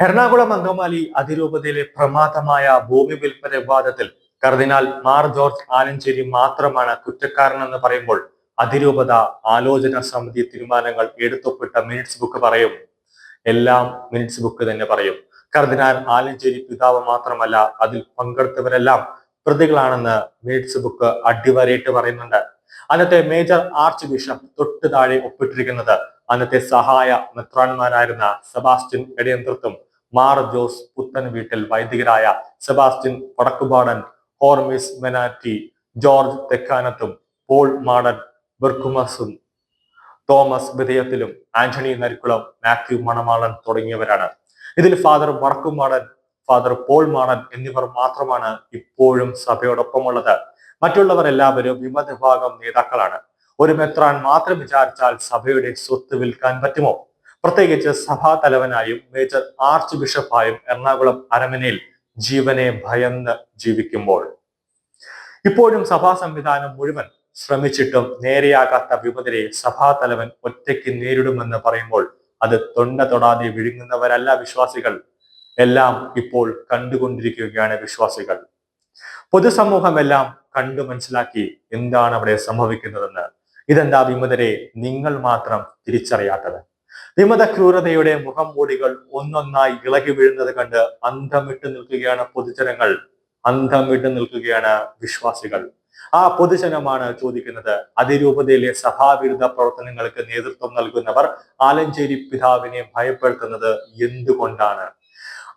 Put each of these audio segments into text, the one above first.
എറണാകുളം അങ്കമാലി അതിരൂപതയിലെ പ്രമാദമായ ഭൂമി വിൽപ്പന വിവാദത്തിൽ കർദിനാൾ മാർ ജോർജ് ആലഞ്ചേരി മാത്രമാണ് കുറ്റക്കാരനെന്ന് പറയുമ്പോൾ അതിരൂപത ആലോചന സമിതി തീരുമാനങ്ങൾ എടുത്തൊപ്പിട്ട മിനിറ്റ്സ് ബുക്ക് പറയും. എല്ലാം മിനിറ്റ്സ് ബുക്ക് തന്നെ പറയും. കർദിനാൾ ആലഞ്ചേരി പിതാവ് മാത്രമല്ല അതിൽ പങ്കെടുത്തവരെല്ലാം പ്രതികളാണെന്ന് മിനിറ്റ്സ് ബുക്ക് അടിവരയിട്ട് പറയുന്നുണ്ട്. അന്നത്തെ മേജർ ആർച്ച് ബിഷപ്പ് തൊട്ടു താഴെ ഒപ്പിട്ടിരിക്കുന്നത് അന്നത്തെ സഹായ മെത്രാൻമാരായിരുന്ന സെബാസ്റ്റ്യൻ എടിയന്ത്രത്തും മാർ ജോസ് പുത്തൻ വീട്ടിൽ വൈദികരായ സെബാസ്റ്റ്യൻ വടക്കുപാടൻ ഹോർമിസ് മെനാറ്റി ജോർജ് തെക്കാനത്തും പോൾ മാടൻ ബെർക്കുമസും തോമസ് വിധേയത്തിലും ആന്റണി നരിക്കുളം മാത്യു മണമാളൻ തുടങ്ങിയവരാണ്. ഇതിൽ father Vadakkumadan father Paul Madan എന്നിവർ മാത്രമാണ് ഇപ്പോഴും സഭയോടൊപ്പമുള്ളത്. മറ്റുള്ളവർ എല്ലാവരും വിമത വിഭാഗം നേതാക്കളാണ്. ഒരു മെത്രാൻ മാത്രം വിചാരിച്ചാൽ സഭയുടെ സ്വത്ത് വിൽക്കാൻ പറ്റുമോ? പ്രത്യേകിച്ച് സഭാ തലവനായും മേജർ ആർച്ച് ബിഷപ്പായും എറണാകുളം അരമനയിൽ ജീവനെ ഭയന്ന് ജീവിക്കുമ്പോൾ. ഇപ്പോഴും സഭാ സംവിധാനം മുഴുവൻ ശ്രമിച്ചിട്ടും നേരെയാകാത്ത വിമതരെ സഭാ തലവൻ ഒറ്റയ്ക്ക് നേരിടുമെന്ന് പറയുമ്പോൾ അത് തൊണ്ട തൊടാതെ വിഴുങ്ങുന്നവരല്ല വിശ്വാസികൾ. എല്ലാം ഇപ്പോൾ കണ്ടുകൊണ്ടിരിക്കുകയാണ് വിശ്വാസികൾ. പൊതുസമൂഹമെല്ലാം കണ്ടു മനസ്സിലാക്കി എന്താണ് അവിടെ സംഭവിക്കുന്നതെന്ന്. ഇതെന്താ വിമതരെ നിങ്ങൾ മാത്രം തിരിച്ചറിയാത്തത്? വിമത ക്രൂരതയുടെ മുഖം മൂടികൾ ഒന്നൊന്നായി ഇളകി വീഴുന്നത് കണ്ട് അന്ധം വിട്ടു നിൽക്കുകയാണ് പൊതുജനങ്ങൾ. അന്ധം വിട്ടു നിൽക്കുകയാണ് വിശ്വാസികൾ. ആ പൊതുജനമാണ് ചോദിക്കുന്നത് അതിരൂപതയിലെ സഭാവിരുദ്ധ പ്രവർത്തനങ്ങൾക്ക് നേതൃത്വം നൽകുന്നവർ ആലഞ്ചേരി പിതാവിനെ ഭയപ്പെടുത്തുന്നത് എന്തുകൊണ്ടാണ്?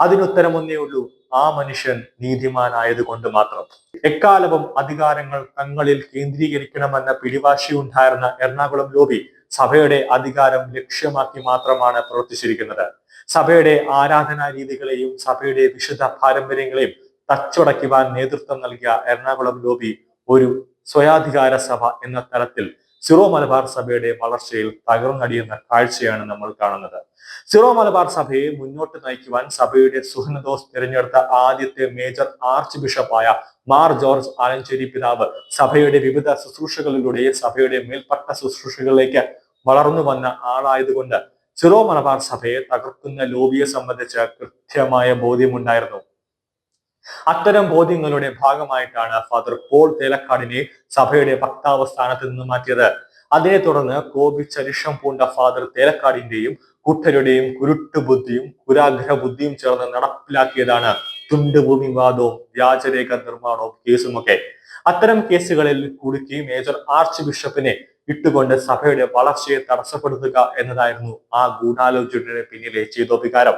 അതിനുത്തരം ഒന്നേ ഉള്ളൂ. ആ മനുഷ്യൻ നീതിമാനായത് കൊണ്ട് മാത്രം. എക്കാലവും അധികാരങ്ങൾ തങ്ങളിൽ കേന്ദ്രീകരിക്കണമെന്ന പിടിവാശിയുണ്ടായിരുന്ന എറണാകുളം ലോബി സഭയുടെ അധികാരം ലക്ഷ്യമാക്കി മാത്രമാണ് പ്രവർത്തിച്ചിരിക്കുന്നത്. സഭയുടെ ആരാധനാ രീതികളെയും സഭയുടെ വിശുദ്ധ പാരമ്പര്യങ്ങളെയും തച്ചുടയ്ക്കുവാൻ നേതൃത്വം നൽകിയ എറണാകുളം ലോബി ഒരു സ്വയാധികാര സഭ എന്ന തലത്തിൽ സിറോ മലബാർ സഭയുടെ വളർച്ചയിൽ തകർന്നടിയുന്ന കാഴ്ചയാണ് നമ്മൾ കാണുന്നത്. സിറോ മലബാർ സഭയെ മുന്നോട്ട് നയിക്കുവാൻ സഭയുടെ സുഹനദോസ് തിരഞ്ഞെടുത്ത ആദ്യത്തെ മേജർ ആർച്ച് ബിഷപ്പായ മാർ ജോർജ് ആലഞ്ചേരി പിതാവ് സഭയുടെ വിവിധ ശുശ്രൂഷകളിലൂടെ സഭയുടെ മേൽപ്പട്ട ശുശ്രൂഷകളിലേക്ക് വളർന്നു വന്ന ആളായതുകൊണ്ട് സിറോ മലബാർ സഭയെ തകർക്കുന്ന ലോബിയെ സംബന്ധിച്ച് കൃത്യമായ ബോധ്യമുണ്ടായിരുന്നു. അത്തരം ബോധ്യങ്ങളുടെ ഭാഗമായിട്ടാണ് ഫാദർ പോൾ തേലക്കാടിനെ സഭയുടെ വക്താവ് സ്ഥാനത്ത് നിന്ന് മാറ്റിയത്. അതിനെ തുടർന്ന് കോപിച്ചരിഷം പൂണ്ട ഫാദർ തേലക്കാടിന്റെയും കുട്ടരുടെയും കുരുട്ടുബുദ്ധിയും കുരാഗ്രഹ ബുദ്ധിയും ചേർന്ന് നടപ്പിലാക്കിയതാണ് തുണ്ടുഭൂമി വാദവും വ്യാജരേഖ നിർമ്മാണവും കേസുമൊക്കെ. അത്തരം കേസുകളിൽ കുടുക്കി മേജർ ആർച്ച് ബിഷപ്പിനെ ഇട്ടുകൊണ്ട് സഭയുടെ വളർച്ചയെ തടസ്സപ്പെടുത്തുക എന്നതായിരുന്നു ആ ഗൂഢാലോചനയുടെ പിന്നിലെ ചെയ്തോപികാരം.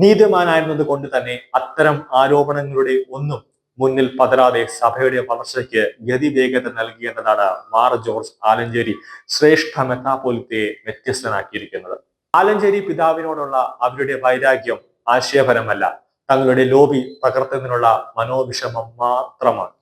നീതിമാനായിരുന്നത് കൊണ്ട് തന്നെ അത്തരം ആരോപണങ്ങളുടെ ഒന്നും മുന്നിൽ പതരാതെ സഭയുടെ വളർച്ചയ്ക്ക് ഗതിവേഗത നൽകിയെന്നതാണ് മാർ ജോർജ് ആലഞ്ചേരി ശ്രേഷ്ഠ മെത്താപോലിത്തെ വ്യത്യസ്തനാക്കിയിരിക്കുന്നത്. ആലഞ്ചേരി പിതാവിനോടുള്ള അവരുടെ വൈരാഗ്യം ആശയപരമല്ല. തങ്ങളുടെ ലോബി തകർത്തതിനുള്ള മനോവിഷമം മാത്രമാണ്.